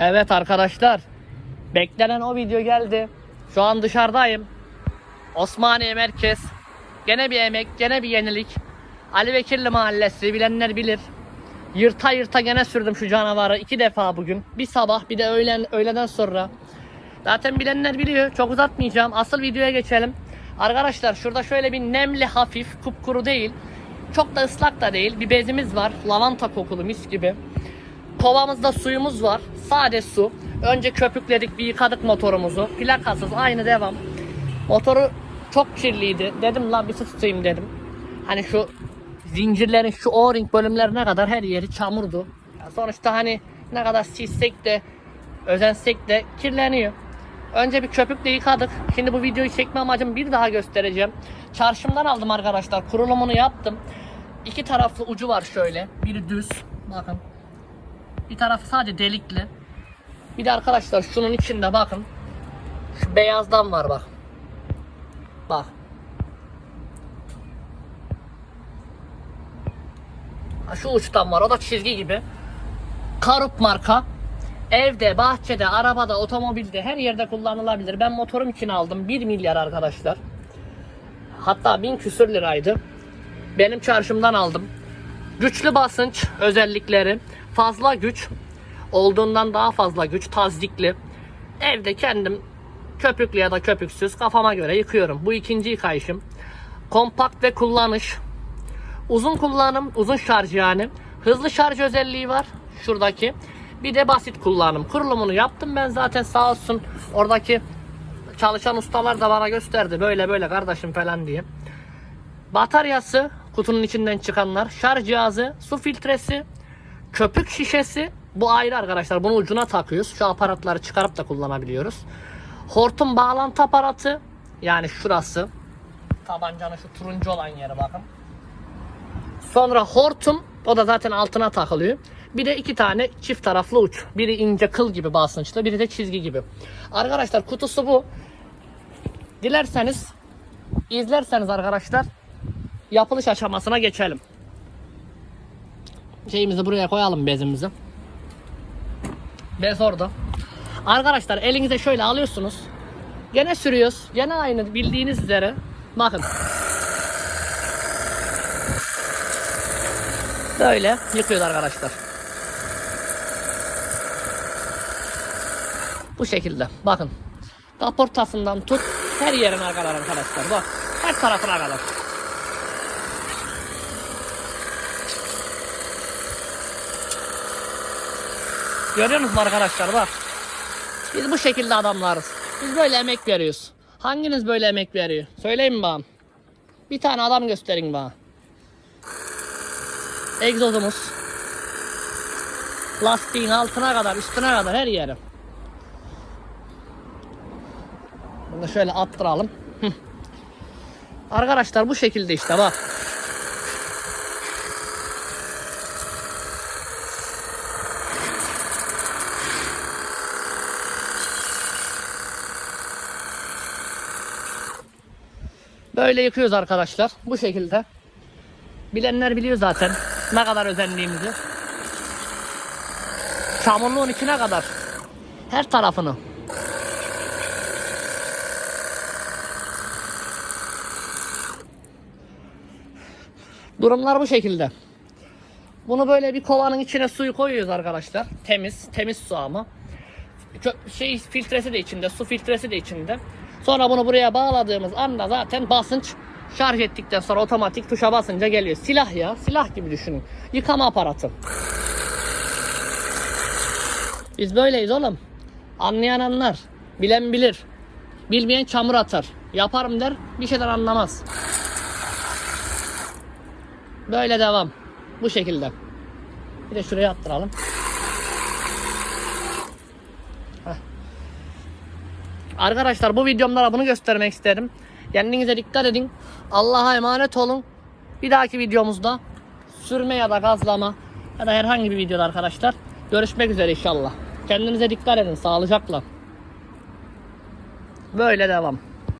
Evet arkadaşlar. Beklenen o video geldi. Şu an dışarıdayım. Osmaniye merkez. Gene bir emek, gene bir yenilik. Ali Bekirli mahallesi bilenler bilir. Yırta yırta gene sürdüm şu canavarı iki defa bugün. Bir sabah bir de öğlen öğleden sonra. Zaten bilenler biliyor. Çok uzatmayacağım. Asıl videoya geçelim. Arkadaşlar şurada şöyle bir nemli hafif kupkuru değil. Çok da ıslak da değil. Bir bezimiz var. Lavanta kokulu mis gibi. Kovamızda suyumuz var. Sade su. Önce köpükledik bir yıkadık motorumuzu. Plakasız aynı devam. Motoru çok kirliydi. Dedim la bir su tutayım dedim. Hani şu zincirlerin şu o-ring bölümlerine kadar her yeri çamurdu. Ya sonuçta hani ne kadar silsek de özensek de kirleniyor. Önce bir köpükle yıkadık. Şimdi bu videoyu çekme amacım bir daha göstereceğim. Çarşımdan aldım arkadaşlar. Kurulumunu yaptım. İki taraflı ucu var şöyle. Biri düz. Bakın. Bir tarafı sadece delikli. Bir de arkadaşlar şunun içinde bakın. Şu beyazdan var bak. Bak. Şu uçtan var. O da çizgi gibi. Karup marka. Evde, bahçede, arabada, otomobilde her yerde kullanılabilir. Ben motorum için aldım. 1 milyar arkadaşlar. Hatta 1000 küsür liraydı. Benim çarşımdan aldım. Güçlü basınç özellikleri, fazla güç, olduğundan daha fazla güç, tazdikli. Evde kendim köpüklü ya da köpüksüz kafama göre yıkıyorum. Bu ikinci yıkayışım. Kompakt ve kullanış. Uzun kullanım, uzun şarj yani. Hızlı şarj özelliği var şuradaki. Bir de basit kullanım. Kurulumunu yaptım ben zaten sağ olsun oradaki çalışan ustalar da bana gösterdi. Böyle böyle kardeşim falan diye. Bataryası kutunun içinden çıkanlar, şarj cihazı, su filtresi, köpük şişesi. Bu ayrı arkadaşlar. Bunu ucuna takıyoruz. Şu aparatları çıkarıp da kullanabiliyoruz. Hortum bağlantı aparatı. Yani şurası. Tabancanın şu turuncu olan yere bakın. Sonra hortum. O da zaten altına takılıyor. Bir de iki tane çift taraflı uç. Biri ince kıl gibi basınçlı, biri de çizgi gibi. Arkadaşlar kutusu bu. Dilerseniz izlerseniz arkadaşlar yapılış aşamasına geçelim. Şeyimizi buraya koyalım bezimizi. Bez orada. Arkadaşlar elinize şöyle alıyorsunuz. Gene sürüyoruz. Gene aynı bildiğiniz üzere. Bakın. Böyle yıkıyoruz arkadaşlar. Bu şekilde. Bakın. Kaportasından tut her yerine kadar arkadaşlar. Bak. Her tarafına kadar. Görüyor musunuz arkadaşlar bak. Biz bu şekilde adamlarız. Biz böyle emek veriyoruz. Hanginiz böyle emek veriyor? Söyleyin bana? Bir tane adam gösterin bana. Egzozumuz. Lastiğin altına kadar, üstüne kadar her yeri. Bunu şöyle attıralım. Arkadaşlar bu şekilde işte bak. Böyle yıkıyoruz arkadaşlar. Bu şekilde. Bilenler biliyor zaten ne kadar özendiğimizi. Çamurluğun içine kadar. Her tarafını. Durumlar bu şekilde. Bunu böyle bir kovanın içine suyu koyuyoruz arkadaşlar. Temiz, temiz su ama. Şey filtresi de içinde, su filtresi de içinde. Sonra bunu buraya bağladığımız anda zaten basınç şarj ettikten sonra otomatik tuşa basınca geliyor. Silah ya, silah gibi düşünün. Yıkama aparatı. Biz böyleyiz oğlum. Anlayan anlar. Bilen bilir. Bilmeyen çamur atar. Yaparım der, bir şeyden anlamaz. Böyle devam. Bu şekilde. Bir de şuraya attıralım. Arkadaşlar bu videomda bunu göstermek istedim. Kendinize dikkat edin. Allah'a emanet olun. Bir dahaki videomuzda sürme ya da gazlama ya da herhangi bir videoda arkadaşlar görüşmek üzere inşallah. Kendinize dikkat edin. Sağlıcakla. Böyle devam.